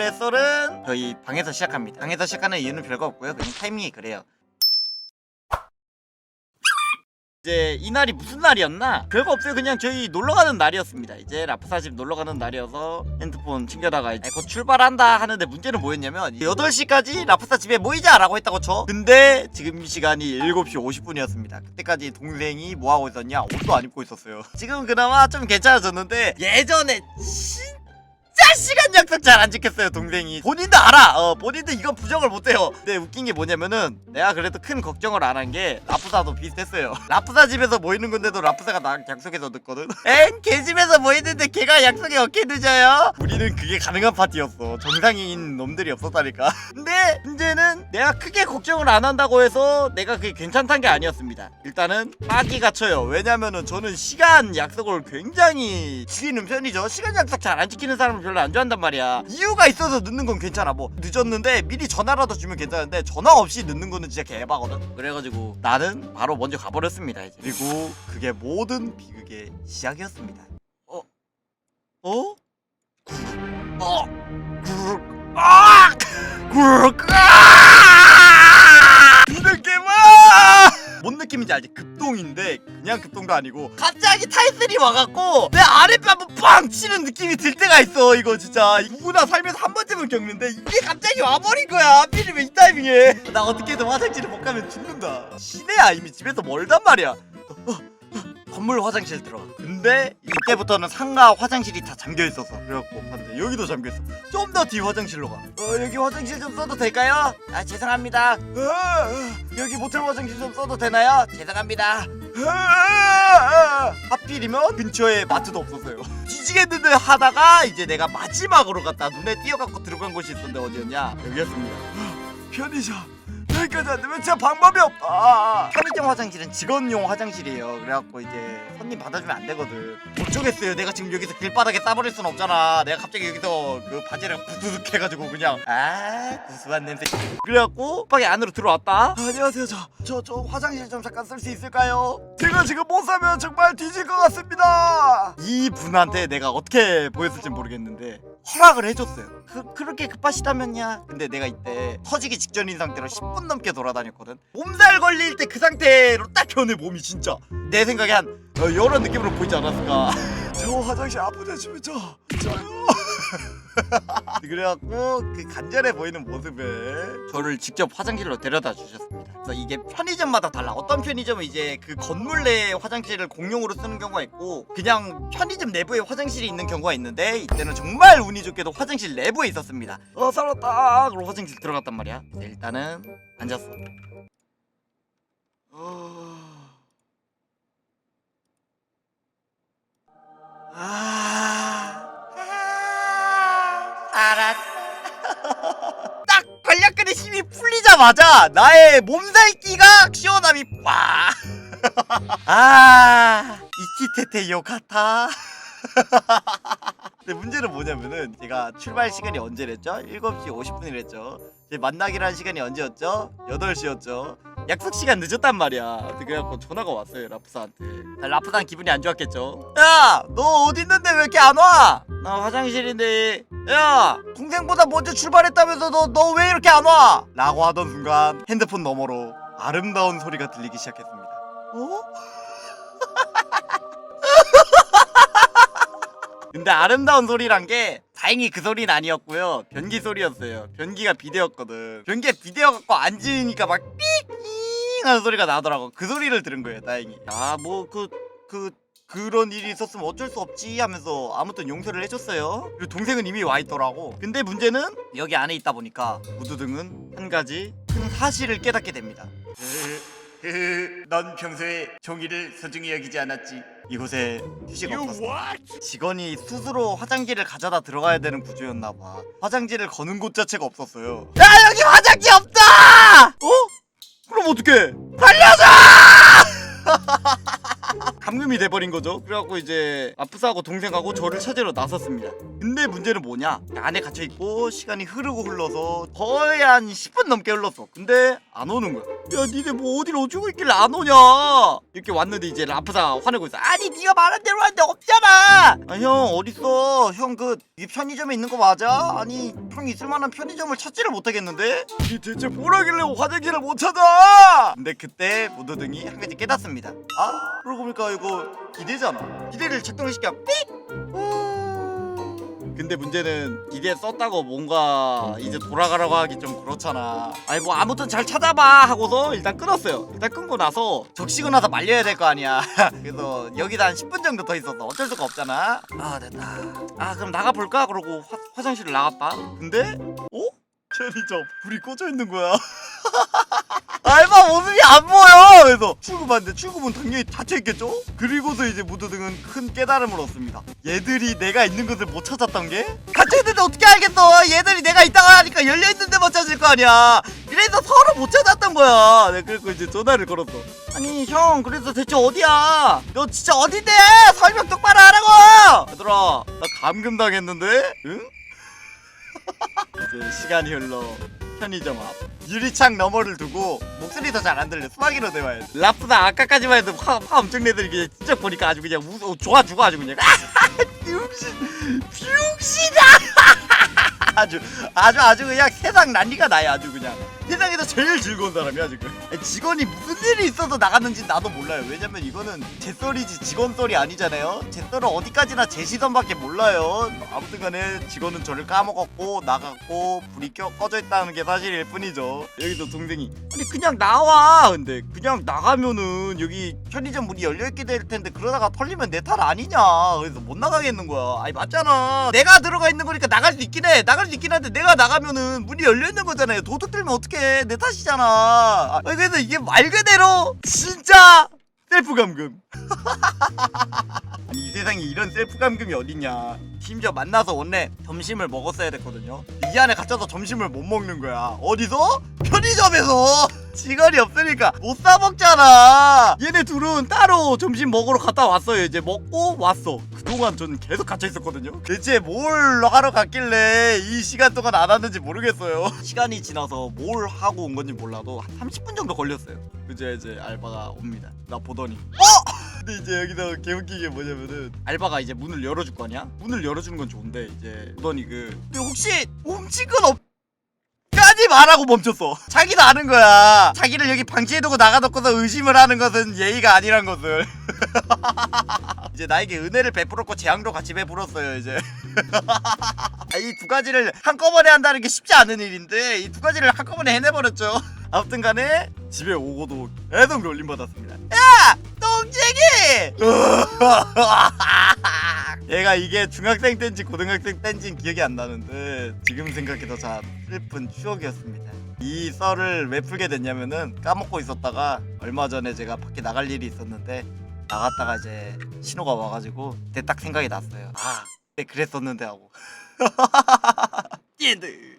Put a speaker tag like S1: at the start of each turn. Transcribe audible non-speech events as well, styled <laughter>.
S1: 오늘의 썰은 저희 방에서 시작합니다. 방에서 시작하는 이유는 별거 없고요. 그냥 타이밍이 그래요. 이제 이날이 무슨 날이었나? 별거 없어요. 그냥 저희 놀러 가는 날이었습니다. 이제 라프사 집 놀러 가는 날이어서 핸드폰 챙겨다가 이제 곧 출발한다 하는데 문제는 뭐였냐면 8시까지 라프사 집에 모이자라고 했다고 쳐. 근데 지금 시간이 7시 50분이었습니다. 그때까지 동생이 뭐 하고 있었냐? 옷도 안 입고 있었어요. 지금 그나마 좀 괜찮아졌는데 예전에 진 진짜 시간 약속 잘 안 지켰어요 동생이. 본인도 알아. 어 본인도 이건 부정을 못해요. 근데 웃긴 게 뭐냐면은 내가 그래도 큰 걱정을 안 한 게 라프사도 비슷했어요. <laughs> 라프사 집에서 모이는 건데도 라프사가 나랑 약속해서 늦거든. <laughs> 엥 걔 집에서 모이는데 걔가 약속이 어떻게 늦어요? 우리는 그게 가능한 파티였어. 정상인 놈들이 없었다니까. <laughs> 근데 문제는 내가 크게 걱정을 안 한다고 해서 내가 그게 괜찮다는 게 아니었습니다. 일단은 빠기가 쳐요. 왜냐면은 저는 시간 약속을 굉장히 지키는 편이죠. 시간 약속 잘 안 지키는 사람을 별로 안 좋아한단 말이야 이유가 있어서 늦는 건 괜찮아 뭐 늦었는데 미리 전화라도 주면 괜찮은데 전화 없이 늦는 거는 진짜 개바거든 그래가지고 나는 바로 먼저 가버렸습니다 이제 그리고 그게 모든 비극의 시작이었습니다 어? 어? 어? 구르 아! 구르 아! 이 느낌은 뭔 느낌인지 알지? 급동인데 그냥 급동도 아니고 갑자기 타이슨이 와갖고 내 아랫배 한번 빵 치는 느낌이 들 때가 있어 이거 진짜. 누구나 살면서 한 번쯤은 겪는데 이게 갑자기 와버린 거야. 하필이면 이 타이밍에. 나 어떻게든 화장실을 못 가면 죽는다. 시내야 이미 집에서 멀단 말이야 건물 화장실 들어가 근데 이때부터는 상가 화장실이 다 잠겨 있어서 그래갖고 봤는데 여기도 잠겨 있어. 좀 더 뒤 화장실로 가. 어, 여기 화장실 좀 써도 될까요? 아 죄송합니다. 어, 어, 여기 모텔 화장실 좀 써도 되나요? 죄송합니다. 어, 하필이면 근처에 마트도 없었어요. <laughs> 뒤지겠는데 하다가 이제 내가 마지막으로 갔다. 눈에 띄어갖고 들어간 곳이 있었는데 어디였냐? 여기였습니다. <gasps> 편의점 여기까지 안 되면 진짜 방법이 없다. 편의점 화장실은 직원용 화장실이에요. 그래갖고 이제 손님 받아주면 안 되거든. 어쩌겠어요. 내가 지금 여기서 길바닥에 싸버릴 순 없잖아. 내가 갑자기 여기서 그 바지를 부두둑 해가지고 그냥 아 구수한 냄새. 그래갖고 방에 안으로 들어왔다. 아, 안녕하세요. 저 저 저 화장실 좀 잠깐 쓸 수 있을까요? 제가 지금 못 사면 정말 뒤질 것 같습니다. 이 분한테 내가 어떻게 보였을지 모르겠는데 허락을 해줬어요. 그, 그렇게 급하시다면야. 근데 내가 이때 터지기 직전인 상태로 10분 넘게 돌아다녔거든. 몸살 걸릴 때 그 상태로 딱 견해 몸이 진짜. 내 생각에 한 어, 이런 느낌으로 보이지 않았을까. 저 화장실 아프다 치면 저 저요. <laughs> 그래갖고 그 간절해 보이는 모습에 저를 직접 화장실로 데려다 주셨습니다. 그래서 이게 편의점마다 달라. 어떤 편의점은 이제 그 건물 내 화장실을 공용으로 쓰는 경우가 있고 그냥 편의점 내부에 화장실이 있는 경우가 있는데 이때는 정말 운이 좋게도 화장실 내부에 있었습니다. 어 살았다. 그리고 화장실 들어갔단 말이야. 일단은 앉았어. 어... 아... 알았다. 딱 관략근의 힘이 풀리자마자 나의 몸살기가 시원함이 와. <laughs> 아, 이키테테 요카타. <laughs> 근데 문제는 뭐냐면은 제가 출발 시간이 언제랬죠? 7시 50분이랬죠. 제 만나기로 한 시간이 언제였죠? 8시였죠. 약속 시간 늦었단 말이야. 그래갖고 전화가 왔어요 라프사한테. 아, 라프사는 기분이 안 좋았겠죠. 야, 너 어디 있는데 왜 이렇게 안 와? 나 화장실인데. 야, 동생보다 먼저 출발했다면서 너 너 왜 이렇게 안 와? 라고 하던 순간 핸드폰 너머로 아름다운 소리가 들리기 시작했습니다. 어? <laughs> 근데 아름다운 소리란 게 다행히 그 소리는 아니었고요. 변기 소리였어요. 변기가 비대였거든. 변기가 비대어 갖고 앉으니까 막 삑 잉 하는 소리가 나더라고. 그 소리를 들은 거예요. 다행히. 아뭐그그 그 런 일이 있었으면 어쩔 수 없지 하면서 아무튼 용서를 해줬어요. 그리고 동생은 이미 와 있더라고. 근데 문제는 여기 안에 있다 보니까 무드등은 한 가지 큰 사실을 깨닫게 됩니다. <laughs> 넌 평소에 종이를 소중히 여기지 않았지. 이곳에 휴식 없었어. 직원이 스스로 화장지를 가져다 들어가야 되는 구조였나 봐. 화장지를 거는 곳 자체가 없었어요. 야 여기 화장지 없다! 어? 그럼 어떡해? 살려줘! 감금이 돼버린 거죠. 그래갖고 이제 아프사하고 동생하고 저를 찾으러 나섰습니다. 근데 문제는 뭐냐? 안에 갇혀 있고 시간이 흐르고 흘러서 거의 한 10분 넘게 흘렀어. 근데 안 오는 거야. 야, 니네 뭐 어디로 오고 있길래 안 오냐? 이렇게 왔는데 이제 라프사가 화내고 있어. 아니, 네가 말한 대로 하는데 없잖아. 아, 형 어딨어? 형그이 편의점에 있는 거 맞아? 아니, 형 있을 만한 편의점을 찾지를 못하겠는데? 이 대체 뭘 하길래 화장실을 못 찾아? 근데 그때 모두 등이 한 가지 깨닫습니다. 아, 그러고 보니까 이거 기대잖아. 기대를 작동시켜 삑. 음. 근데 문제는 기대 썼다고 뭔가 이제 돌아가라고 하기 좀 그렇잖아. 아니 뭐 아무튼 잘 찾아봐 하고서 일단 끊었어요. 일단 끊고 나서 적시고 나서 말려야 될 거 아니야. <laughs> 그래서 여기다 한 10분 정도 더 있었어. 어쩔 수가 없잖아. 아 됐다. 아 그럼 나가 볼까? 그러고 화, 화장실을 나갔다. 근데 어? 편의점 불이 꺼져 있는 거야. <laughs> 알바 모습이 안 보여. 그래서 출구봤는데 출구문 당연히 닫혀 있겠죠. 그리고서 이제 무드등은 큰 깨달음을 얻습니다. 얘들이 내가 있는 것을 못 찾았던 게 갇혀 있는데 어떻게 알겠어? 얘들이 내가 있다고 하니까 열려 있는데 못 찾을 거 아니야. 그래서 서로 못 찾았던 거야. 네, 그리고 이제 전화를 걸었어. 아니 형, 그래서 대체 어디야? 너 진짜 어딘데? 설명 똑바로 하라고. 얘들아, 나 감금 당했는데? 응? <laughs> 이제 시간이 흘러 편의점 앞. 유리창 너머를 두고 목소리도 잘안 들려. 수화기로 대화해 라프다 아까까지만 해도 화, 화 엄청 내더니 그냥 진짜 보니까 아주 그냥 우, 어, 좋아 죽어 아주 그냥. <laughs> 병신 병신아! <laughs> 아주 아주 아주 그냥 세상 난리가 나요 아주 그냥 세상에서 제일 즐거운 사람이야 지금. 직원이 무슨 일이 있어서 나갔는지 나도 몰라요. 왜냐면 이거는 제 썰이지 직원 썰이 아니잖아요. 제 썰은 어디까지나 제 시선밖에 몰라요. 아무튼 간에 직원은 저를 까먹었고 나갔고 불이 껴, 꺼져 있다는 게 사실일 뿐이죠. 여기서 동생이 아니 그냥 나와. 근데 그냥 나가면은 여기 편의점 문이 열려있게 될 텐데 그러다가 털리면 내탓 아니냐. 그래서 못 나가겠는 거야. 아니 맞잖아. 내가 들어가 있는 거니까 나갈 수 있긴 해. 나갈 수 있긴 한데 내가 나가면은 문이 열려있는 거잖아요. 도둑 들면 어 떡해 내 탓이잖아. 아, 그래서 이게 말 그대로 진짜 셀프 감금. 아니 <laughs> 이 세상에 이런 셀프 감금이 어딨냐. 심지어 만나서 원래 점심을 먹었어야 됐거든요. 이 안에 갇혀서 점심을 못 먹는 거야. 어디서? 편의점에서. <laughs> 직원이 없으니까 못 사 먹잖아. 얘네 둘은 따로 점심 먹으러 갔다 왔어요. 이제 먹고 왔어 그동안 전 계속 갇혀 있었거든요 대체 뭘 하러 갔길래 이 시간 동안 안 왔는지 모르겠어요 <laughs> 시간이 지나서 뭘 하고 온 건지 몰라도 한 30분 정도 걸렸어요 그제 이제 알바가 옵니다 나 보더니 어? <laughs> 근데 이제 여기서 개웃기게 뭐냐면은 알바가 이제 문을 열어줄 거 아니야? 문을 열어주는 건 좋은데 이제 보더니 그 근데 혹시 건 없? 까지 말하고 멈췄어. 자기도 아는 거야. 자기를 여기 방치해두고 나가놓고서 의심을 하는 것은 예의가 아니란 것을. <laughs> 이제 나에게 은혜를 베풀었고 재앙도 같이 베풀었어요 이제. <laughs> 이 두 가지를 한꺼번에 한다는 게 쉽지 않은 일인데 이 두 가지를 한꺼번에 해내버렸죠. <laughs> 아무튼 간에 집에 오고도 계속 놀림 받았습니다. 야, 똥쟁이! 얘가 이게 중학생 때인지 고등학생 때인지 기억이 안 나는데 지금 생각해도 참 슬픈 추억이었습니다. 이 썰을 왜 풀게 됐냐면은 까먹고 있었다가 얼마 전에 제가 밖에 나갈 일이 있었는데 나갔다가 이제 신호가 와가지고 그때 딱 생각이 났어요. 아, 그때 그랬었는데 하고. <laughs> 얘들.